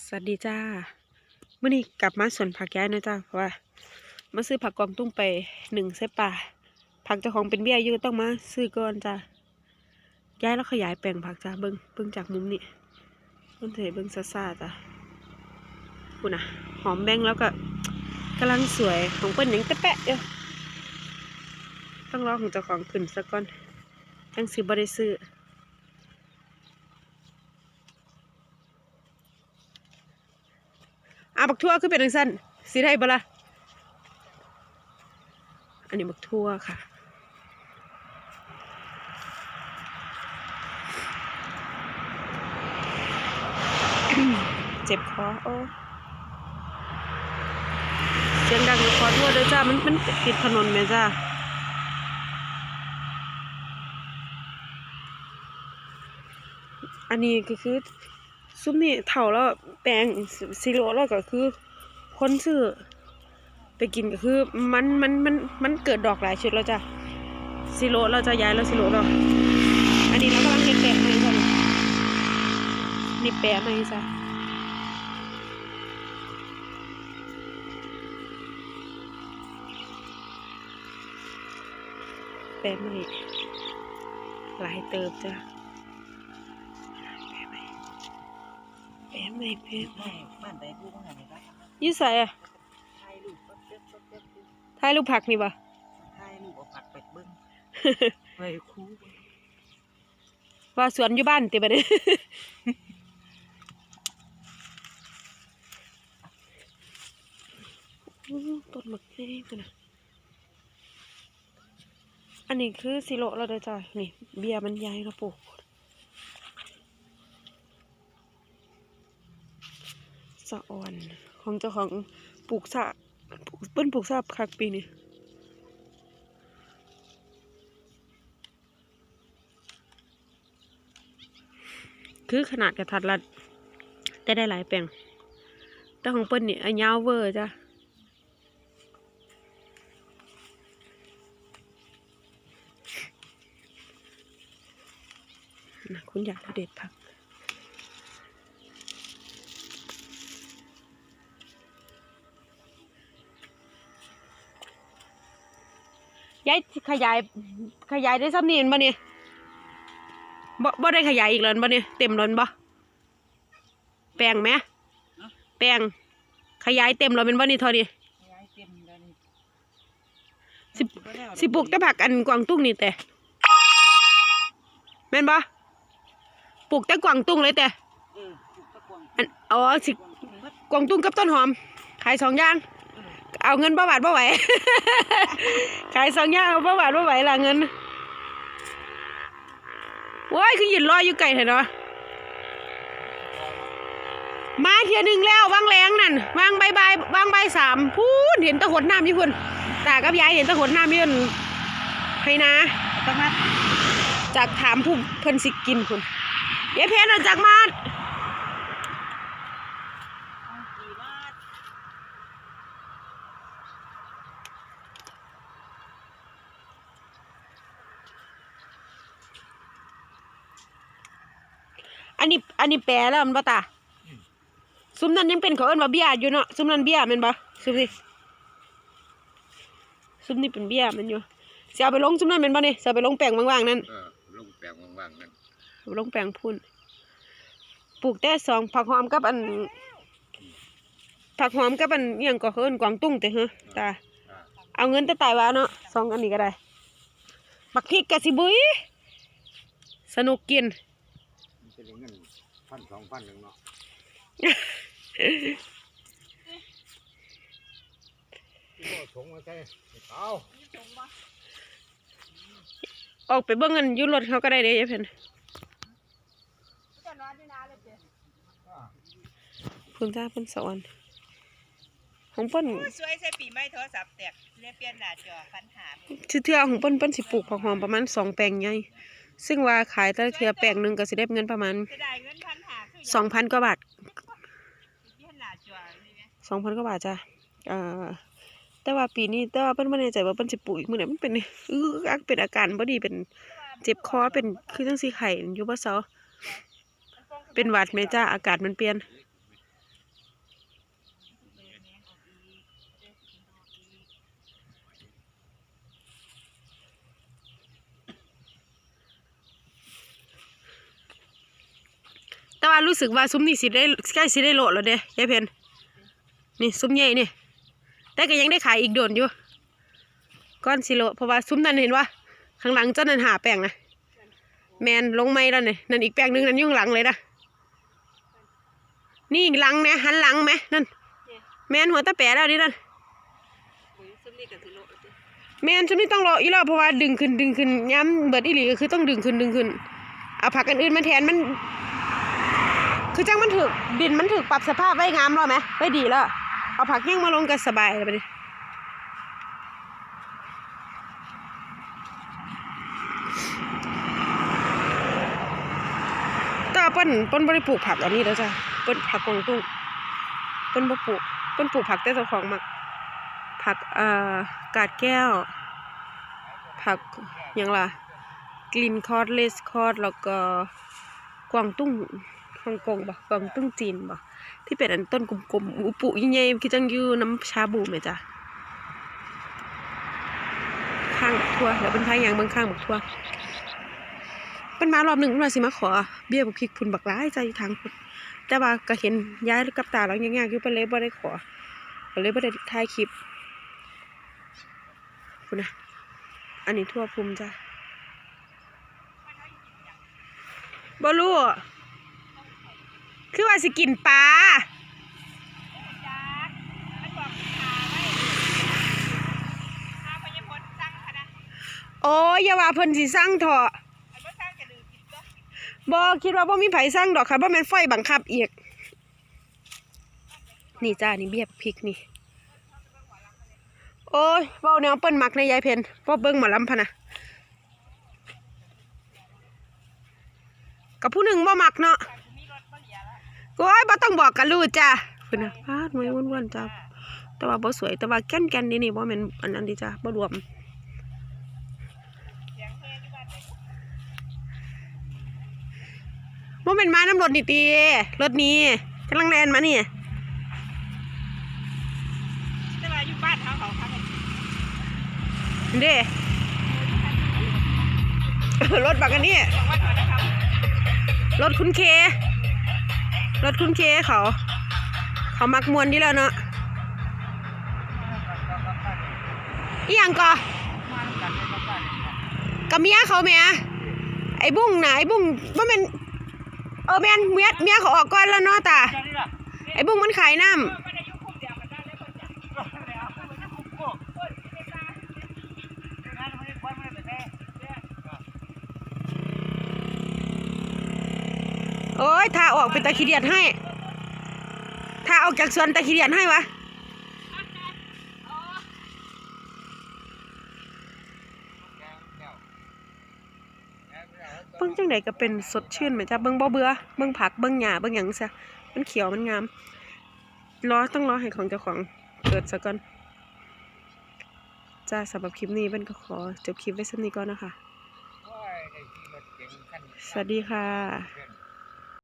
สวัสดีจ้าเมื่อนี้กลับมาสวนผักแย้นะจ้าเพราะว่ามาซื้อผักกวางตุ้งไปหนึ่งเส้ป่า ผักเจ้าของเป็นเบี้ยอยู่ต้องมาซื้อก่อนจ้าย้ายแล้วขยายแปลงผักจ้าเบิ้งเบิ้งจากมุมนี้เบิ้งเถเบิ้งซ่าจ้าคุณน่ะหอมแบงแล้วก็กำลังสวยของเปิ้นยังแปะๆอยู่ต้องรอของเจ้าของขึ้นซะก่อนจังซื้อบ่ได้ซื้อ อาบักทั่วคือเป็นจังซั่นสิได้บ่ล่ะอันนี้บักทั่วค่ะเจ็บคอโอ้เสียงดังขอโทษด้วยจ้า มันมันติดถนนไหมจ้าอันนี้ก็คือ ซุ้มนี่เท่าแล้วแปลงซิโร่แล้วก็คือคนซื้อไปกินก็คือมันมันมันมันเกิดดอกหลายชุดแล้วจ้ะซิโร่เราจะย้ายแล้วซิโร่เราอันนี้เรากำลังเฮ็ดแปลงใหม่จ้ะนี่แปลงใหม่จ้ะแปลงใหม่หลายเติบจ้ะ แปะไหมแปะ ไหมแปะไหมไม่บ้านใดพูดว่าไงนะครับยี่ใส่อะถ่ายรูปก็เก็บก็เก็บดูถ่ายรูปผักนี่ปะถ่ายรูปเอาผักไปเบิ้งไปคู่ว่าสวนอยู่บ้านติบะเนี่ยอู้ต้นหมักนี่คือนะอันนี้คือซิโร่เราเด้อจ้ะนี่เบียร์มันใหญ่เราปลูก สะอ่อน ของเจ้าของปลูกสะเปิ้นปลูกสะคักปีนี้คือขนาดกระทัดรัดแต่ได้หลายแปลงแต่ของเปิ้ลนี่อันยาวเวอร์จ้ะนะคุณอยากเด็ดผัก ยายขยายขยายได้ซ้ำนี่เห็นบ่เนี่ยบ่บ่ได้ขยายอีกแล้วบ่เนี่ยเต็มแล้วบ่แปลงไหมแปลงขยายเต็มแล้วเป็นบ่นี่เท่านี้ย้ายเต็มแล้วนี่สิบสิปลูกแต่ผักอันกวางตุ้งนี่แต่แม่นบ่ปลูกแต่กวางตุ้งเลยแต่เออปลูกตะกวางอันอ๋อสิกวางตุ้งเบิดกวางตุ้งกับต้นหอม ขายสองอย่าง เออเอาเงินบ่บาทบ่ไหว ขายสองอย่างเอาบ่บาทบ่ไหวละเงินว้ายคือยืนรออยู่ไกลเถอะเนาะมาเที่ยหนึ่งแล้ววางแรงนั่นวางใบใบายวางใบายสามพูนเห็นตะหดน้ำอยู่พุ่นตากับยายเห็นตะหดน้ำอยู่พุ่นให้นะต้องมาจากถามผู้เพิ่นสิกินพุ่นยายเพนเอาจากมาเอา อันนี้อันนี้แปลแล้วมันบ่ตาซุ้มนั้นยังเป็นเขาเอิ้นว่าเบี้ยอยู่เนาะซุ้มนั้นเบี้ยแมันบ่ซุ้มนี่ซุ้มนี่เป็นเบี้ยมันอยู่สิเอาไปลงซุ้มนั้นแม่นบ่นี่สิเอาไปลงแปลงว่างๆนั่นเออลงแปลงว่างๆนั่นเอาไปลงแปลงพุ่นปลูกแต่สองผักหอมกับอัน ผักหอมกับอันอิหยังก็เขาเอิ้นกวางตุ้งแต่ฮะตาอ่าเอาเงินแต่ตายว่าเนาะสองอันนี้ก็ได้บักพริกกะสิบุยสนุกกิน มันจะได้เงินพันสองพันหนึ่งเนาะที่พ่อถงไว้ใช่เอาออกไปเบิ่งกันอยุรถเขาก็ได้เด้ยายเพิ่นคุณจ้าเพิ่นสอนของเพิ่นสวยใส่ปีใหม่โทรศัพท์แตกเรียกเปลี่ยนหน้าจอพันหาชื่อเทื่อของเพิ่นเพิ่นสิปลูกผักหอมประมาณสองแปลงใหญ่ซึ่งว่าขายแต่ละเทื่อแปลงหนึงก็สิได้เงินประมาณ สองพันกว่าบาทสองพันกว่าบาทจ้ะอ่าแต่ว่าปีนี้แต่ว่าเพิ่นบ่แน่ใจว่าเพิ่นสิปลูกอีกมื้อใดมันเป็นอื้ออักเป็นอาการบ่ดีเป็นเจ็บคอเป็นคือจังซี่ไข้อยู่บ่เซาเป็นหวัดแม่จ้าอากาศมันเปลี่ยน ว่ารู้สึกว่าซุ้มนี่สิได้ใกล้สิได้โหลดแล้วเด้ยายเพนนี่ซุ้มใหญ่นี่แต่ก็ยังได้ขายอีกโดนอยู่ก้อนสิโลเพราะว่าซุ้มนั้นเห็นว่าข้างหลังเจ้านั่นหาแป้งนะแมนลงไม้แล้วเนี่ยนั่นอีกแป้งหนึงนั่นอยุ่ข้างหลังเลยนะนี่หลังนะหันหลังไหมนั่นแมนหัวตะแปะแล้วนี่นั่นแมนซุ้มนี่ต้องรออีรอบเพราะว่าดึงขึ้นดึงขึ้นย้ำเบิดอีหลีก็คือต้องดึงขึ้นดึงขึ้นเอาผักอันอื่นมาแทนมัน คือจังมันถึกดินมันถึกปรับสภาพไว้งามแล้วไหมไว้ดีแล้ว เอาผักแห้งมาลงกันสบายเลยไปดิตาเปิ้นเปิ้นบ่ได้ปลูกผักอันนี้แล้วจ้ะเปิ้นผักกวางตุ้งเปิ้นบ่ปลูกเปิ้นปลูกผักแต่เจ้าของมักผักเอ่อกาดแก้ว ผักยังล่ะกลินคอร์ดเลสคอร์ดแล้วก็กวางตุ้ง ฮ่องกงบ่กวางตุ้งจีนบ่ที่เป็นอันต้นกลมๆอุปุใหญ่คือจังอยู่น้ำชาบูแม่จ้ะข้างบักทั่วแล้วเป็นพายางเบิ่งข้างบักทั่วเป็นมารอบหนึ่งเพิ่นว่าสิมาขอเบี้ยบักพริกพุ่นบักหลายใจทางพุ่นแต่ว่าก็เห็นย้ายกับตาแล้วยากๆอยู่เพิ่นเลยบ่ได้ขอก็เลยบ่ได้ถ่ายคลิปคุณนะอันนี้ทั่วภูมิจ้ะบอลู คือว่าสิกินปลาโอ้ยอย่าว่าเพิ่นสิสั่งเถอะบ่คิดว่าบ่มีไผสั่งดอกค่ะบ่แม่นไฟบังคับอีก นี่จ้า นี่เบียบพริกนี่ โอ้ยเว้าแนวเปิ้นมักในยายเพนพอเบิ่งหมอลำพะนะกับผู้หนึ่งบ่มักเนาะ โอ้ยบ่ต้องบอกกันรู้จ้ะคุณนะพาดไว้อ้วนๆจ้ะแต่ว่าบ่สวยแต่ว่าแก่นๆนี่นี่บ่แม่นอันนั้นดีจ้ะบ่รวมบ่แม่นมาน้ำรถนี่ติรถนี้กำลังแล่นมานี่แต่ว่าอยู่บ้านเขาเขาครับเด้รถบักอันนี้บอกว่าเขานะครับรถคุณเค รถคุณเคเขา เขามักมวนดีแล้วเนาะอีหยังก่อกับเมียเขาเมียไอ้บุ้งนะไอ้บุ้งว่ามันเออแมนเมียเมียเขาออกก่อนแล้วเนาะตาไอ้บุ้งมันขายน้มันอายุคุ้มเดียวกันได้แล้วคนจับแล้วมันจะคุ้มโก้โอ้ยไม่ได้งานมันไม่ควรไม่ได้แต่ำโอ้ยถ้าออกเป็นตะขีเดียดให้ ถ้าออกจากสวนตะขีเดียดให้วะเบิ่งจังใดก็เป็นสดชื่นไหมจ้ะเบิ่งบ่เบื่อเบิ่งผักเบิ่งหญ้าเบิ่งหยังซะมันเขียวมันงามรอต้องรอให้ของเจ้าของเกิดซะก่อนจ้าสำหรับคลิปนี้เบิ่นก็ขอจบคลิปไว้สักนี้ก่อนนะคะสวัสดีค่ะ